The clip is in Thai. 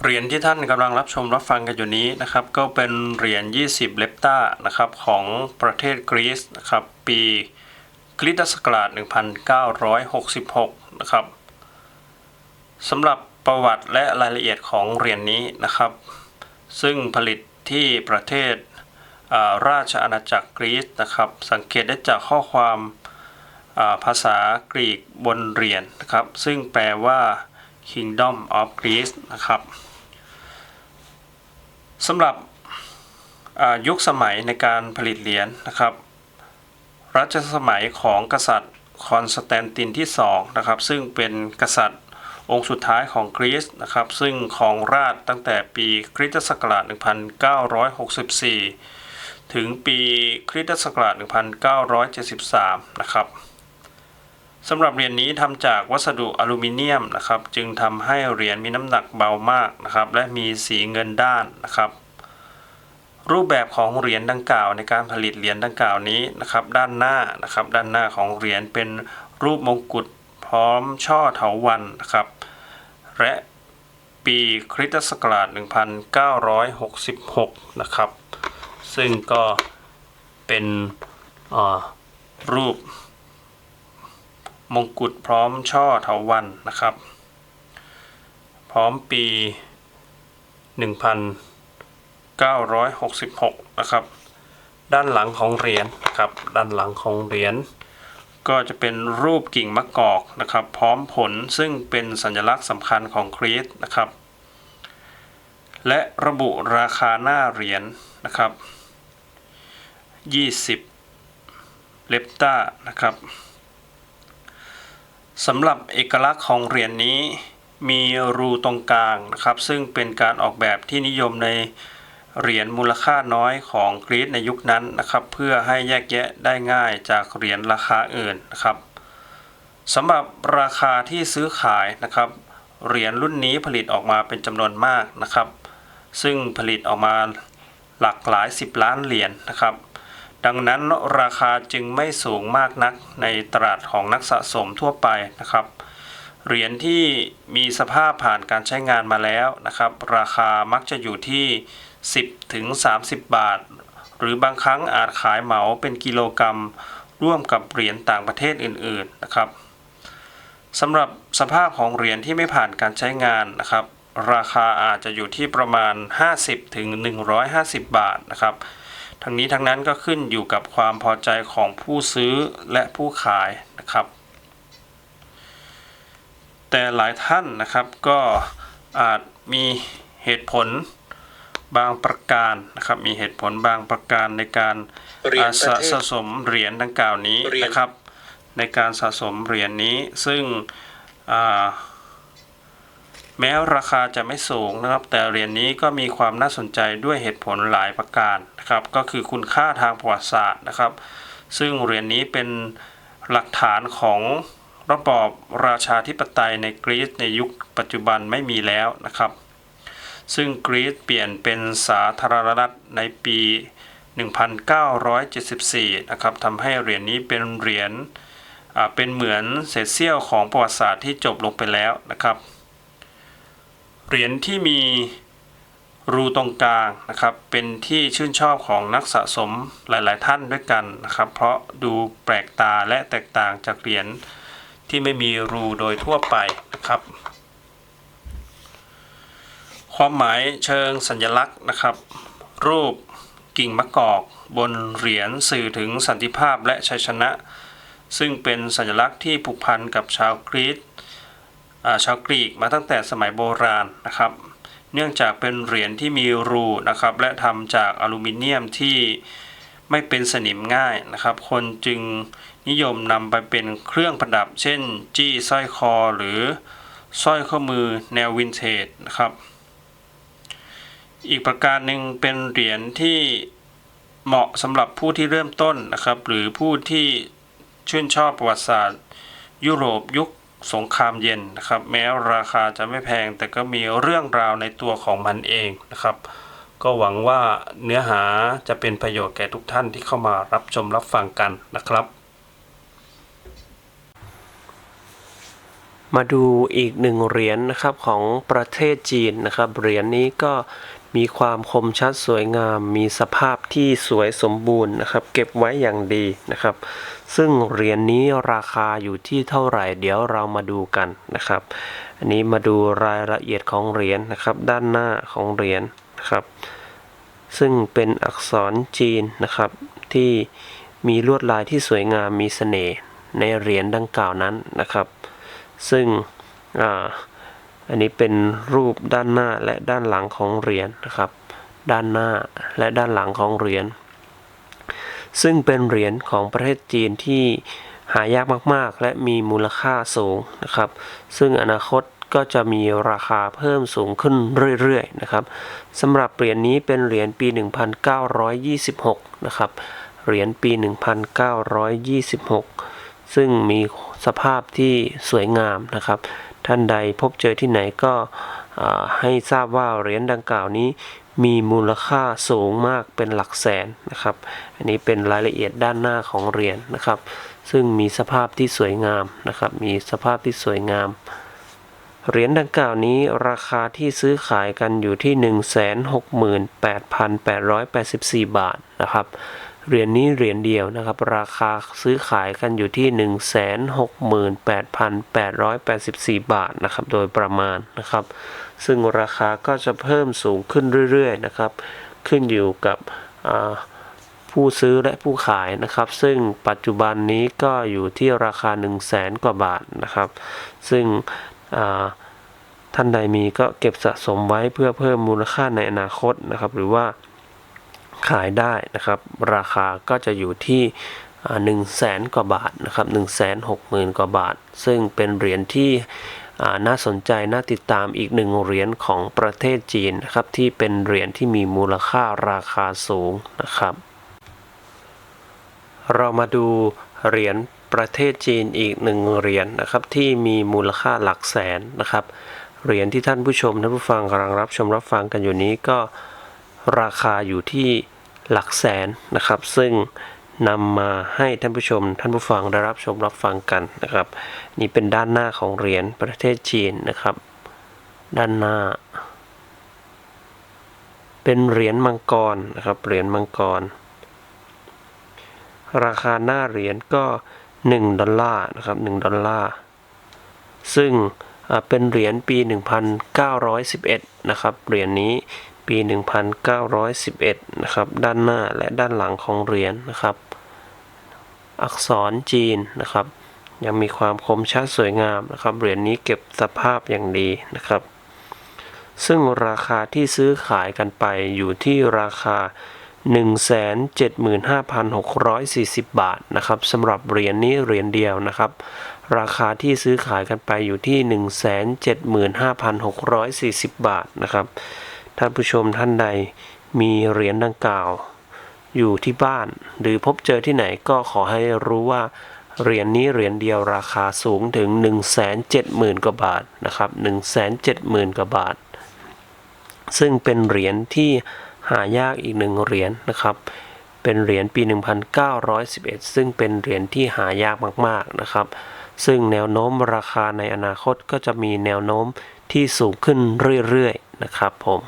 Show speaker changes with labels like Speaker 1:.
Speaker 1: เหรียญที่ท่านกำลังรับชมรับฟังกันอยู่นี้นะครับ ก็เป็นเหรียญ 20 เลปตานะครับของประเทศกรีซนะครับปีคริสตศักราช 1966 นะครับสำหรับประวัติและรายละเอียดของเหรียญนี้นะครับ ซึ่งผลิตที่ประเทศาราชอาณาจักรกรีซนะครับ สังเกตได้จากข้อความาภาษากรีกบนเหรียญนะครับ ซึ่งแปลว่า Kingdom of Greece นะครับสำหรับยุคสมัยในการผลิตเหรียญนะครับ รัชสมัยของกษัตริย์คอนสแตนตินที่2นะครับ ซึ่งเป็นกษัตริย์องค์สุดท้ายของกรีซนะครับ ซึ่งครองราชตั้งแต่ปีคริสตศักราช 1964 ถึงปีคริสตศักราช 1973 นะครับ สำหรับเหรียญนี้ทำจากวัสดุอลูมิเนียมนะครับ จึงทำให้เหรียญมีน้ำหนักเบามากนะครับ และมีสีเงินด้านนะครับ รูปแบบของเหรียญดังกล่าวในการผลิตเหรียญดังกล่าวนี้นะครับ ด้านหน้านะครับ ด้านหน้าของเหรียญเป็นรูปมงกุฎพร้อมช่อเถาวัลย์นะครับ และปีคริสตศักราช 1966 นะครับ ซึ่งก็เป็นอ่ารูป มงกุฎพร้อมช่อเถาวัลย์นะครับ พร้อมปี 1966 นะครับ ด้านหลังของเหรียญนะครับ ด้านหลังของเหรียญก็จะเป็นรูปกิ่งมะกอกนะครับ พร้อมผลซึ่งเป็นสัญลักษณ์สำคัญของคริสต์นะครับ และระบุราคาหน้าเหรียญนะครับ 20 เลปต้านะครับ สำหรับเอกลักษณ์ของเหรียญนี้มีรูตรงกลางนะครับ ซึ่งเป็นการออกแบบที่นิยมในเหรียญมูลค่าน้อยของกรีซในยุคนั้นนะครับ เพื่อให้แยกแยะได้ง่ายจากเหรียญราคาอื่นนะครับสำหรับราคาที่ซื้อขายนะครับเหรียญรุ่นนี้ผลิตออกมาเป็นจำนวนมากนะครับ ซึ่งผลิตออกมาหลากหลาย 10 ล้านเหรียญนะครับ ดังนั้นราคาจึงไม่สูงมากนักในตลาดของนักสะสมทั่วไปนะครับ เหรียญที่มีสภาพผ่านการใช้งานมาแล้วนะครับ ราคามักจะอยู่ที่ 10ถึง30 บาท หรือบางครั้งอาจขายเหมาเป็นกิโลกรรัม ร่วมกับเหรียญต่างประเทศอื่นๆนะครับสำหรับสภาพของเหรียญที่ไม่ผ่านการใช้งานนะครับ ราคาอาจจะอยู่ที่ประมาณ 50ถึง150 บาทนะครับ ทั้งนี้ทั้งนั้นก็ขึ้นอยู่กับความพอใจของผู้ซื้อและผู้ขายนะครับ แต่หลายท่านนะครับก็อาจมีเหตุผลบางประการนะครับ มีเหตุผลบางประการในการ
Speaker 2: เหรียญ
Speaker 1: อ่าสะ
Speaker 2: ประเทศ
Speaker 1: สะสมเหรียญดังกล่าวนี้
Speaker 2: เหรียญ
Speaker 1: นะครับ ในการสะสมเหรียญนี้ซึ่งอ่า แม้ราคาจะไม่สูงนะครับ แต่เหรียญนี้ก็มีความน่าสนใจด้วยเหตุผลหลายประการนะครับ ก็คือคุณค่าทางประวัติศาสตร์นะครับ ซึ่งเหรียญนี้เป็นหลักฐานของระบอบราชาธิปไตยในกรีซในยุคปัจจุบันไม่มีแล้วนะครับ ซึ่งกรีซเปลี่ยนเป็นสาธารณรัฐในปี 1974 นะครับทำให้เหรียญนี้เป็นเหรียญเป็นเหมือนเศษเสี้ยวของประวัติศาสตร์ที่จบลงไปแล้วนะครับ เหรียญที่มีรูตรงกลางนะครับ เป็นที่ชื่นชอบของนักสะสมหลาย ๆ ท่านด้วยกันนะครับ เพราะดูแปลกตาและแตกต่างจากเหรียญที่ไม่มีรูโดยทั่วไปนะครับ ความหมายเชิงสัญลักษณ์นะครับ รูปกิ่งมะกอกบนเหรียญสื่อถึงสันติภาพและชัยชนะ ซึ่งเป็นสัญลักษณ์ที่ผูกพันกับชาวกรีซ ชาวกรีกมาตั้งแต่สมัยโบราณนะครับ เนื่องจากเป็นเหรียญที่มีรูนะครับและทำจากอลูมิเนียมที่ไม่เป็นสนิมง่ายนะครับ คนจึงนิยมนำไปเป็นเครื่องประดับ เช่น จี้สร้อยคอหรือสร้อยข้อมือแนววินเทจนะครับ อีกประการหนึ่งเป็นเหรียญที่เหมาะสำหรับผู้ที่เริ่มต้นนะครับ หรือผู้ที่ชื่นชอบประวัติศาสตร์ ยุโรปยุค สงครามเย็นนะครับ แม้ราคาจะไม่แพงแต่ก็มีเรื่องราวในตัวของมันเองนะครับ ก็หวังว่าเนื้อหาจะเป็นประโยชน์แก่ทุกท่านที่เข้ามารับชมรับฟังกันนะครับ
Speaker 3: มาดูอีกหนึ่งเหรียญนะครับของประเทศจีนนะครับเหรียญนี้ก็ มีความคมชัดสวยงาม มีสภาพที่สวยสมบูรณ์นะครับ เก็บไว้อย่างดีนะครับ ซึ่งเหรียญนี้ราคาอยู่ที่เท่าไหร่ เดี๋ยวเรามาดูกันนะครับ อันนี้มาดูรายละเอียดของเหรียญนะครับ ด้านหน้าของเหรียญนะครับ ซึ่งเป็นอักษรจีนนะครับ ที่มีลวดลายที่สวยงามมีเสน่ห์ในเหรียญดังกล่าวนั้นนะครับ ซึ่งอา อันนี้เป็นรูปด้านหน้าและด้านหลังของเหรียญนะครับ ด้านหน้าและด้านหลังของเหรียญ ซึ่งเป็นเหรียญของประเทศจีนที่หายากมาก ๆ และมีมูลค่าสูงนะครับ ซึ่งอนาคตก็จะมีราคาเพิ่มสูงขึ้นเรื่อย ๆ นะครับสำหรับเหรียญนี้เป็นเหรียญปี 1926 นะครับ เหรียญปี 1926 ซึ่งมีสภาพที่สวยงามนะครับ ท่านใดพบเจอที่ไหนก็ให้ทราบว่าเหรียญดังกล่าวนี้มีมูลค่าสูงมากเป็นหลักแสนนะครับ อันนี้เป็นรายละเอียดด้านหน้าของเหรียญนะครับ ซึ่งมีสภาพที่สวยงามนะครับ มีสภาพที่สวยงาม เหรียญดังกล่าวนี้ราคาที่ซื้อขายกันอยู่ที่ 168,884 บาทนะครับ เหรียญนี้เหรียญเดียวนะครับ ราคาซื้อขายกันอยู่ที่ 168,884 บาทนะครับ โดยประมาณนะครับ ซึ่งราคาก็จะเพิ่มสูงขึ้นเรื่อยๆนะครับ ขึ้นอยู่กับผู้ซื้อและผู้ขายนะครับ ซึ่งปัจจุบันนี้ก็อยู่ที่ราคา 1 0 0 0 0แสนกว่าบาทนะครับ ซึ่งท่านใดมีก็เก็บสะสมไว้เพื่อเพิ่มมูลค่าในอนาคตนะครับ หรือว่า ขายได้นะครับ ราคาก็จะอยู่ที่หนึ่งแสนกว่าบาทนะครับหนึ่งแสนหกหมื่นกว่าบาท ซึ่งเป็นเหรียญที่น่าสนใจน่าติดตามอีกหนึ่งเหรียญของประเทศจีนนะครับที่เป็นเหรียญที่มีมูลค่าราคาสูงนะครับ เรามาดูเหรียญประเทศจีนอีกหนึ่งเหรียญนะครับที่มีมูลค่าหลักแสนนะครับเหรียญที่ท่านผู้ชมท่านผู้ฟังกำลังรับชมรับฟังกันอยู่นี้ก็ราคาอยู่ที่ หลักแสนนะครับ ซึ่งนำมาให้ท่านผู้ชม ท่านผู้ฟังได้รับชมรับฟังกันนะครับ นี่เป็นด้านหน้าของเหรียญประเทศจีนนะครับ ด้านหน้า เป็นเหรียญมังกรนะครับเหรียญมังกร ราคาหน้าเหรียญก็ 1 ดอลลาร์นะครับ1ดอลลาร์ซึ่งเป็นเหรียญปี 1911 นะครับ เหรียญนี้ ปี 1911 นะครับ ด้านหน้าและด้านหลังของเหรียญนะครับ อักษรจีนนะครับ ยังมีความคมชัดสวยงามนะครับ เหรียญนี้เก็บสภาพอย่างดีนะครับ ซึ่งราคาที่ซื้อขายกันไปอยู่ที่ราคา 175,640 บาทนะครับสำหรับเหรียญนี้เหรียญเดียวนะครับ ราคาที่ซื้อขายกันไปอยู่ที่ 175,640 บาทนะครับ ท่านผู้ชมท่านใดมีเหรียญดังกล่าว อยู่ที่บ้าน หรือพบเจอที่ไหนก็ขอให้รู้ว่าเหรียญนี้เหรียญเดียวราคาสูงถึง 170,000 กว่าบาทนะครับ 170,000 กว่าบาท ซึ่งเป็นเหรียญที่หายากอีกหนึ่งเหรียญนะครับ เป็นเหรียญปี 1911 ซึ่งเป็นเหรียญที่หายากมากๆนะครับ ซึ่งแนวโน้มราคาในอนาคตก็จะมีแนวโน้มที่สูงขึ้นเรื่อยๆนะครับผม